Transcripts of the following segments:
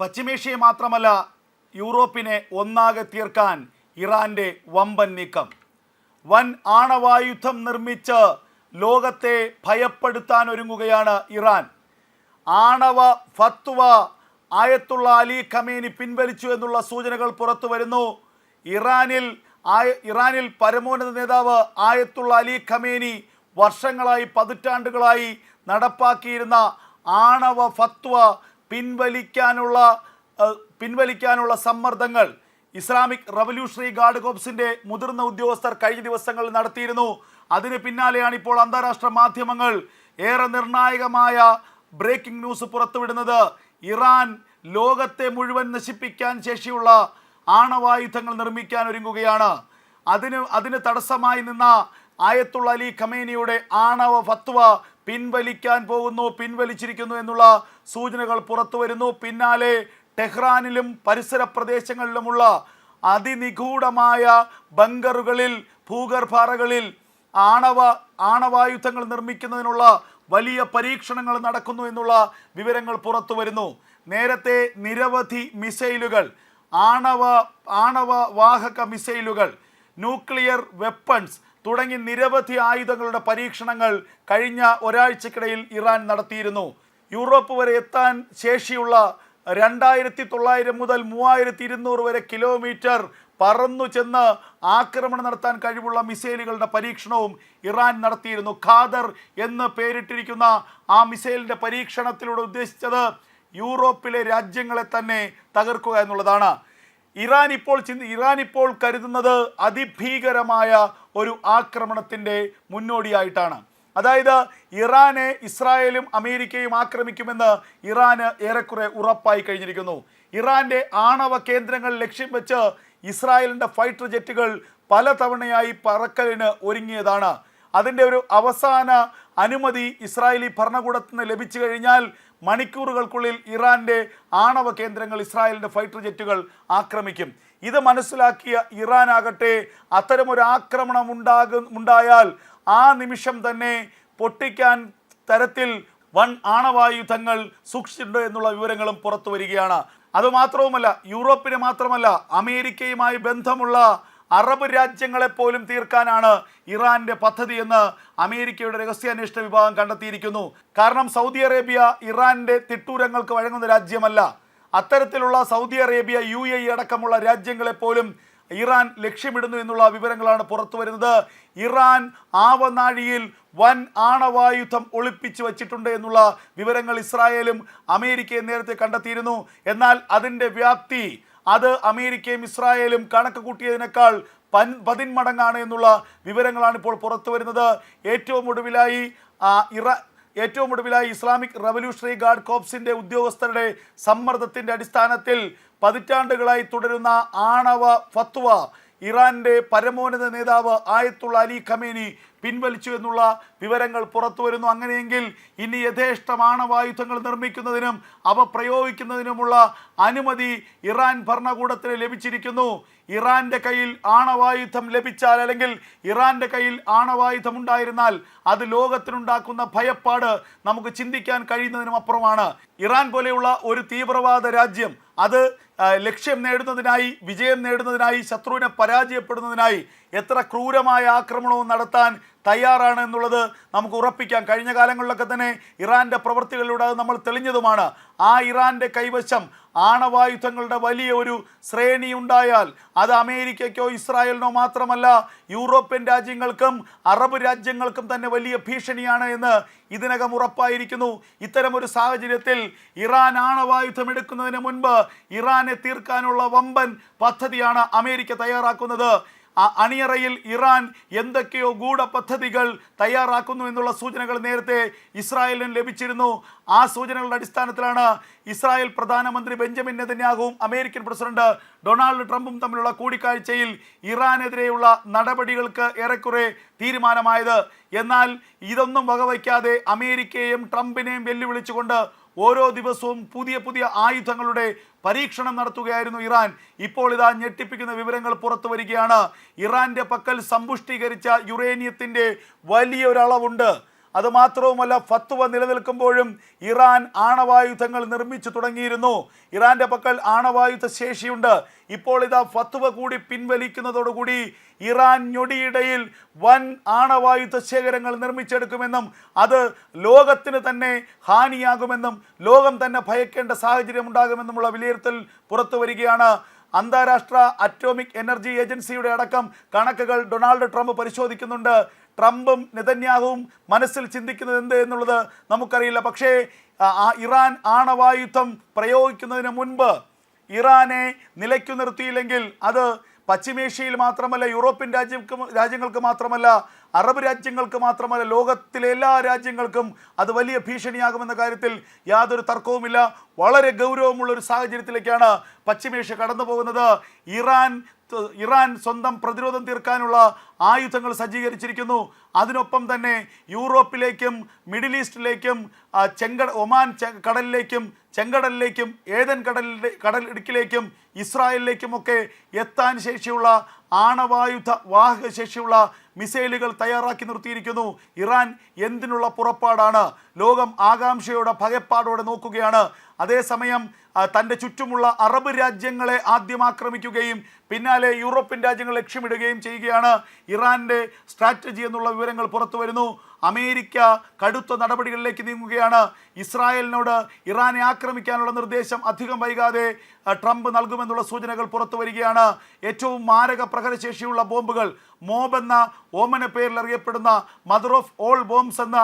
പശ്ചിമേഷ്യയെ മാത്രമല്ല യൂറോപ്പിനെ ഒന്നാകെ തീർക്കാൻ ഇറാന്റെ വമ്പൻ നീക്കം. വൻ ആണവായുധം നിർമ്മിച്ച് ലോകത്തെ ഭയപ്പെടുത്താൻ ഒരുങ്ങുകയാണ് ഇറാൻ. ആണവ ഫത്വ ആയത്തുള്ള അലി ഖമേനി പിൻവലിച്ചു എന്നുള്ള സൂചനകൾ പുറത്തു വരുന്നു. ഇറാനിൽ ഇറാനിൽ പരമോന്നത നേതാവ് ആയത്തുള്ള അലി ഖമേനി വർഷങ്ങളായി പതിറ്റാണ്ടുകളായി നടപ്പാക്കിയിരുന്ന ആണവ ഫത്വ പിൻവലിക്കാനുള്ള പിൻവലിക്കാനുള്ള സമ്മർദ്ദങ്ങൾ. ഇസ്ലാമിക് റവല്യൂഷണറി ഗാർഡ് കോപ്സിന്റെ മുതിർന്ന ഉദ്യോഗസ്ഥർ കഴിഞ്ഞ ദിവസങ്ങളിൽ നടത്തിയിരുന്നു. അതിന് പിന്നാലെയാണ് ഇപ്പോൾ അന്താരാഷ്ട്ര മാധ്യമങ്ങൾ ഏറെ നിർണായകമായ ബ്രേക്കിംഗ് ന്യൂസ് പുറത്തുവിടുന്നത്. ഇറാൻ ലോകത്തെ മുഴുവൻ നശിപ്പിക്കാൻ ശേഷിയുള്ള ആണവായുധങ്ങൾ നിർമ്മിക്കാൻ ഒരുങ്ങുകയാണ്. അതിന് അതിന് തടസ്സമായി നിന്ന ആയത്തുള്ള അലി ഖമേനിയുടെ ആണവ ഫത്വ പിൻവലിക്കാൻ പോകുന്നു പിൻവലിച്ചിരിക്കുന്നു എന്നുള്ള സൂചനകൾ പുറത്തു വരുന്നു. പിന്നാലെ ടെഹ്റാനിലും പരിസര പ്രദേശങ്ങളിലുമുള്ള അതിനിഗൂഢമായ ബങ്കറുകളിൽ ഭൂഗർഭാറകളിൽ ആണവ ആണവായുധങ്ങൾ നിർമ്മിക്കുന്നതിനുള്ള വലിയ പരീക്ഷണങ്ങൾ നടക്കുന്നു എന്നുള്ള വിവരങ്ങൾ പുറത്തു വരുന്നു. നേരത്തെ നിരവധി മിസൈലുകൾ ആണവ ആണവ വാഹക മിസൈലുകൾ ന്യൂക്ലിയർ വെപ്പൺസ് തുടങ്ങി നിരവധി ആയുധങ്ങളുടെ പരീക്ഷണങ്ങൾ കഴിഞ്ഞ ഒരാഴ്ചക്കിടയിൽ ഇറാൻ നടത്തിയിരുന്നു. യൂറോപ്പ് വരെ എത്താൻ ശേഷിയുള്ള രണ്ടായിരത്തി തൊള്ളായിരം മുതൽ മൂവായിരത്തി ഇരുന്നൂറ് വരെ കിലോമീറ്റർ പറന്നു ചെന്ന് ആക്രമണം നടത്താൻ കഴിവുള്ള മിസൈലുകളുടെ പരീക്ഷണവും ഇറാൻ നടത്തിയിരുന്നു. ഖാദർ എന്ന് പേരിട്ടിരിക്കുന്ന ആ മിസൈലിന്റെ പരീക്ഷണത്തിലൂടെ ഉദ്ദേശിച്ചത് യൂറോപ്പിലെ രാജ്യങ്ങളെ തന്നെ തകർക്കുക എന്നുള്ളതാണ്. ഇറാൻ ഇപ്പോൾ ചിന്തി ഇറാൻ ഇപ്പോൾ കരുതുന്നത് അതിഭീകരമായ ഒരു ആക്രമണത്തിന്റെ മുന്നോടിയായിട്ടാണ്. അതായത് ഇറാനെ ഇസ്രായേലും അമേരിക്കയും ആക്രമിക്കുമെന്ന് ഇറാന് ഏറെക്കുറെ ഉറപ്പായി കഴിഞ്ഞിരിക്കുന്നു. ഇറാന്റെ ആണവ കേന്ദ്രങ്ങൾ ലക്ഷ്യം വെച്ച് ഇസ്രായേലിന്റെ ഫൈറ്റർ ജെറ്റുകൾ പലതവണയായി പറക്കലിന് ഒരുങ്ങിയതാണ്. അതിന്റെ ഒരു അവസാന അനുമതി ഇസ്രായേലി ഭരണകൂടത്തിന് ലഭിച്ചു കഴിഞ്ഞാൽ മണിക്കൂറുകൾക്കുള്ളിൽ ഇറാന്റെ ആണവ കേന്ദ്രങ്ങൾ ഇസ്രായേലിന്റെ ഫൈറ്റർ ജെറ്റുകൾ ആക്രമിക്കും. ഇത് മനസ്സിലാക്കിയ ഇറാൻ ആകട്ടെ അത്തരമൊരു ആക്രമണം ഉണ്ടാകും ഉണ്ടായാൽ ആ നിമിഷം തന്നെ പൊട്ടിക്കാൻ തരത്തിൽ വൺ ആണവായുധങ്ങൾ സൂക്ഷിച്ചിട്ടുണ്ട് എന്നുള്ള വിവരങ്ങളും പുറത്തു വരികയാണ് അതുമാത്രവുമല്ല യൂറോപ്പിനെ മാത്രമല്ല അമേരിക്കയുമായി ബന്ധമുള്ള അറബ് രാജ്യങ്ങളെ പോലും തീർക്കാനാണ് ഇറാന്റെ പദ്ധതിയെന്ന് അമേരിക്കയുടെ രഹസ്യാന്വേഷണ വിഭാഗം കണ്ടെത്തിയിരിക്കുന്നു. കാരണം സൗദി അറേബ്യ ഇറാന്റെ തിട്ടൂരങ്ങൾക്ക് വഴങ്ങുന്ന രാജ്യമല്ല. അത്തരത്തിലുള്ള സൗദി അറേബ്യ യു എ അടക്കമുള്ള രാജ്യങ്ങളെ പോലും ഇറാൻ ലക്ഷ്യമിടുന്നു എന്നുള്ള വിവരങ്ങളാണ് പുറത്തു വരുന്നത്. ഇറാൻ ആവനാഴിയിൽ വൻ ആണവായുധം ഒളിപ്പിച്ചു വച്ചിട്ടുണ്ട് എന്നുള്ള വിവരങ്ങൾ ഇസ്രായേലും അമേരിക്കയും നേരത്തെ കണ്ടെത്തിയിരുന്നു. എന്നാൽ അതിന്റെ വ്യാപ്തി അത് അമേരിക്കയും ഇസ്രായേലും കണക്ക് കൂട്ടിയതിനേക്കാൾ പൻ പതിന്മടങ്ങാണ് എന്നുള്ള വിവരങ്ങളാണ് ഇപ്പോൾ പുറത്തു വരുന്നത്. ഏറ്റവും ഒടുവിലായി ഇറ ഏറ്റവും ഒടുവിലായി ഇസ്ലാമിക് റവല്യൂഷണറി ഗാർഡ് കോപ്സിന്റെ ഉദ്യോഗസ്ഥരുടെ സമ്മർദ്ദത്തിന്റെ അടിസ്ഥാനത്തിൽ പതിറ്റാണ്ടുകളായി തുടരുന്ന ആണവ ഫത്വ ഇറാന്റെ പരമോന്നത നേതാവ് ആയത്തുള്ള അലി ഖമേനി പിൻവലിച്ചു എന്നുള്ള വിവരങ്ങൾ പുറത്തു വരുന്നു. അങ്ങനെയെങ്കിൽ ഇനി യഥേഷ്ടം ആണവായുധങ്ങൾ നിർമ്മിക്കുന്നതിനും അവ പ്രയോഗിക്കുന്നതിനുമുള്ള അനുമതി ഇറാൻ ഭരണകൂടത്തിന് ലഭിച്ചിരിക്കുന്നു. ഇറാന്റെ കയ്യിൽ ആണവായുധം ലഭിച്ചാൽ അല്ലെങ്കിൽ ഇറാന്റെ കയ്യിൽ ആണവായുധം ഉണ്ടായിരുന്നാൽ അത് ലോകത്തിനുണ്ടാക്കുന്ന ഭയപ്പാട് നമുക്ക് ചിന്തിക്കാൻ കഴിയുന്നതിനും അപ്പുറമാണ്. ഇറാൻ പോലെയുള്ള ഒരു തീവ്രവാദ രാജ്യം അത് ലക്ഷ്യം നേടുന്നതിനായി വിജയം നേടുന്നതിനായി ശത്രുവിനെ പരാജയപ്പെടുന്നതിനായി എത്ര ക്രൂരമായ ആക്രമണവും നടത്താൻ തയ്യാറാണ് എന്നുള്ളത് നമുക്ക് ഉറപ്പിക്കാം. കഴിഞ്ഞ കാലങ്ങളിലൊക്കെ തന്നെ ഇറാന്റെ പ്രവൃത്തികളിലൂടെ അത് നമ്മൾ തെളിഞ്ഞതുമാണ്. ആ ഇറാന്റെ കൈവശം ആണവായുധങ്ങളുടെ വലിയ ഒരു ശ്രേണി ഉണ്ടായാൽ അത് അമേരിക്കയ്ക്കോ ഇസ്രായേലിനോ മാത്രമല്ല യൂറോപ്യൻ രാജ്യങ്ങൾക്കും അറബ് രാജ്യങ്ങൾക്കും തന്നെ വലിയ ഭീഷണിയാണ് എന്ന് ഇതിനകം ഉറപ്പായിരിക്കുന്നു. ഇത്തരമൊരു സാഹചര്യത്തിൽ ഇറാൻ ആണവായുധം എടുക്കുന്നതിന് മുൻപ് ഇറാനെ തീർക്കാനുള്ള വമ്പൻ പദ്ധതിയാണ് അമേരിക്ക തയ്യാറാക്കുന്നത്. അണിയറയിൽ ഇറാൻ എന്തൊക്കെയോ ഗൂഢ പദ്ധതികൾ തയ്യാറാക്കുന്നു എന്നുള്ള സൂചനകൾ നേരത്തെ ഇസ്രായേലിന് ലഭിച്ചിരുന്നു. ആ സൂചനകളുടെ അടിസ്ഥാനത്തിലാണ് ഇസ്രായേൽ പ്രധാനമന്ത്രി ബെഞ്ചമിൻ നെതന്യാഹുവും അമേരിക്കൻ പ്രസിഡന്റ് ഡൊണാൾഡ് ട്രംപും തമ്മിലുള്ള കൂടിക്കാഴ്ചയിൽ ഇറാനെതിരെയുള്ള നടപടികൾക്ക് ഏറെക്കുറെ തീരുമാനമായത്. എന്നാൽ ഇതൊന്നും വകവയ്ക്കാതെ അമേരിക്കയെയും ട്രംപിനെയും വെല്ലുവിളിച്ചുകൊണ്ട് ഓരോ ദിവസവും പുതിയ പുതിയ ആയുധങ്ങളുടെ പരീക്ഷണം നടത്തുകയായിരുന്നു ഇറാൻ. ഇപ്പോൾ ഇതാ ഞെട്ടിപ്പിക്കുന്ന വിവരങ്ങൾ പുറത്തു വരികയാണ്. ഇറാന്റെ പക്കൽ സമ്പുഷ്ടീകരിച്ച യുറേനിയത്തിന്റെ വലിയൊരളവുണ്ട്. അതുമാത്രവുമല്ല ഫത്വ നിലനിൽക്കുമ്പോഴും ഇറാൻ ആണവായുധങ്ങൾ നിർമ്മിച്ചു തുടങ്ങിയിരുന്നു. ഇറാന്റെ പക്കൽ ആണവായുധ ശേഷിയുണ്ട് ഇപ്പോൾ ഇതാ ഫത്വ കൂടി പിൻവലിക്കുന്നതോടുകൂടി ഇറാൻ ഞൊടിയിടയിൽ വൻ ആണവായുധ ശേഖരങ്ങൾ നിർമ്മിച്ചെടുക്കുമെന്നും അത് ലോകത്തിന് തന്നെ ഹാനിയാകുമെന്നും ലോകം തന്നെ ഭയക്കേണ്ട സാഹചര്യം ഉണ്ടാകുമെന്നുമുള്ള വിലയിരുത്തൽ പുറത്തു വരികയാണ്. അന്താരാഷ്ട്ര അറ്റോമിക് എനർജി ഏജൻസിയുടെ അടക്കം കണക്കുകൾ ഡൊണാൾഡ് ട്രംപ് പരിശോധിക്കുന്നുണ്ട്. ട്രംപും നെതന്യാഹുവും മനസ്സിൽ ചിന്തിക്കുന്നത് എന്ത് എന്നുള്ളത് നമുക്കറിയില്ല. പക്ഷേ ഇറാൻ ആണവായുധം പ്രയോഗിക്കുന്നതിന് മുൻപ് ഇറാനെ നിലയ്ക്കു നിർത്തിയില്ലെങ്കിൽ അത് പശ്ചിമേഷ്യയിൽ മാത്രമല്ല യൂറോപ്യൻ രാജ്യങ്ങൾക്ക് രാജ്യങ്ങൾക്ക് മാത്രമല്ല അറബ് രാജ്യങ്ങൾക്ക് മാത്രമല്ല ലോകത്തിലെ എല്ലാ രാജ്യങ്ങൾക്കും അത് വലിയ ഭീഷണിയാകുമെന്ന കാര്യത്തിൽ യാതൊരു തർക്കവുമില്ല. വളരെ ഗൗരവമുള്ള ഒരു സാഹചര്യത്തിലേക്കാണ് പശ്ചിമേഷ്യ കടന്നു പോകുന്നത് ഇറാൻ ഇറാൻ സ്വന്തം പ്രതിരോധം തീർക്കാനുള്ള ആയുധങ്ങൾ സജ്ജീകരിച്ചിരിക്കുന്നു. അതിനൊപ്പം തന്നെ യൂറോപ്പിലേക്കും മിഡിൽ ഈസ്റ്റിലേക്കും ചെങ്ക ഒമാൻ കടലിലേക്കും ചെങ്കടലിലേക്കും ഏതൻ കടലിലെ കടൽ ഇടുക്കിലേക്കും ഇസ്രായേലിലേക്കുമൊക്കെ എത്താൻ ശേഷിയുള്ള ആണവായുധ വാഹക ശേഷിയുള്ള മിസൈലുകൾ തയ്യാറാക്കി നിർത്തിയിരിക്കുന്നു. ഇറാൻ എന്തിനുള്ള പുറപ്പാടാണ്? ലോകം ആകാംക്ഷയോടെ ഭയപ്പാടോടെ നോക്കുകയാണ്. അതേസമയം തന്റെ ചുറ്റുമുള്ള അറബ് രാജ്യങ്ങളെ ആദ്യം ആക്രമിക്കുകയും പിന്നാലെ യൂറോപ്യൻ രാജ്യങ്ങൾ ലക്ഷ്യമിടുകയും ചെയ്യുകയാണ് ഇറാന്റെ സ്ട്രാറ്റജി എന്നുള്ള വിവരങ്ങൾ പുറത്തു വരുന്നു അമേരിക്ക കടുത്ത നടപടികളിലേക്ക് നീങ്ങുകയാണ്. ഇസ്രായേലിനോട് ഇറാനെ ആക്രമിക്കാനുള്ള നിർദ്ദേശം അധികം വൈകാതെ ട്രംപ് നൽകുമെന്നുള്ള സൂചനകൾ പുറത്തു വരികയാണ്. ഏറ്റവും മാരക പ്രഹരശേഷിയുള്ള ബോംബുകൾ മോബ് എന്ന ഓമന പേരിൽ അറിയപ്പെടുന്ന മദർ ഓഫ് ഓൾ ബോംബ്സ് എന്ന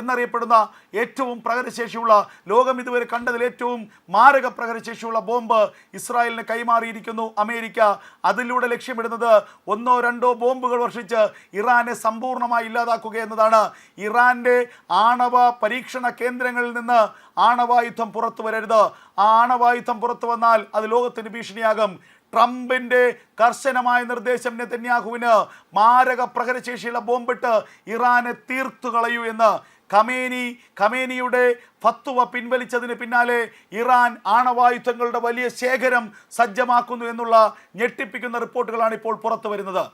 എന്നറിയപ്പെടുന്ന ഏറ്റവും പ്രഹരശേഷിയുള്ള ലോകം ഇതുവരെ കണ്ടതിൽ ഏറ്റവും മാരക പ്രഹരശേഷിയുള്ള ബോംബ് ഇസ്രായേലിന് കൈമാറിയിരിക്കുന്നു അമേരിക്ക. അതിലൂടെ ലക്ഷ്യമിടുന്നത് ഒന്നോ രണ്ടോ ബോംബുകൾ വർഷിച്ച് ഇറാനെ സമ്പൂർണമായി ഇല്ലാതാക്കുക എന്നതാണ് ഇറാന്റെ ആണവ പരീക്ഷണ കേന്ദ്രങ്ങളിൽ നിന്ന് ആണവായുധം പുറത്തു വരരുത്. ആ ആണവായുധം പുറത്തു വന്നാൽ അത് ലോകത്തിന് ഭീഷണിയാകും. ട്രംപിന്റെ കർശനമായ നിർദ്ദേശം നെതന്യാഹുവിന് മാരക പ്രഹരശേഷിയുള്ള ബോംബിട്ട് ഇറാനെ തീർത്തു കളയൂ എന്ന് കമേനി ഖമേനിയുടെ ഫത്തുവ പിൻവലിച്ചതിന് പിന്നാലെ ഇറാൻ ആണവായുധങ്ങളുടെ വലിയ ശേഖരം സജ്ജമാക്കുന്നു എന്നുള്ള ഞെട്ടിപ്പിക്കുന്ന റിപ്പോർട്ടുകളാണ് ഇപ്പോൾ പുറത്തു വരുന്നത്.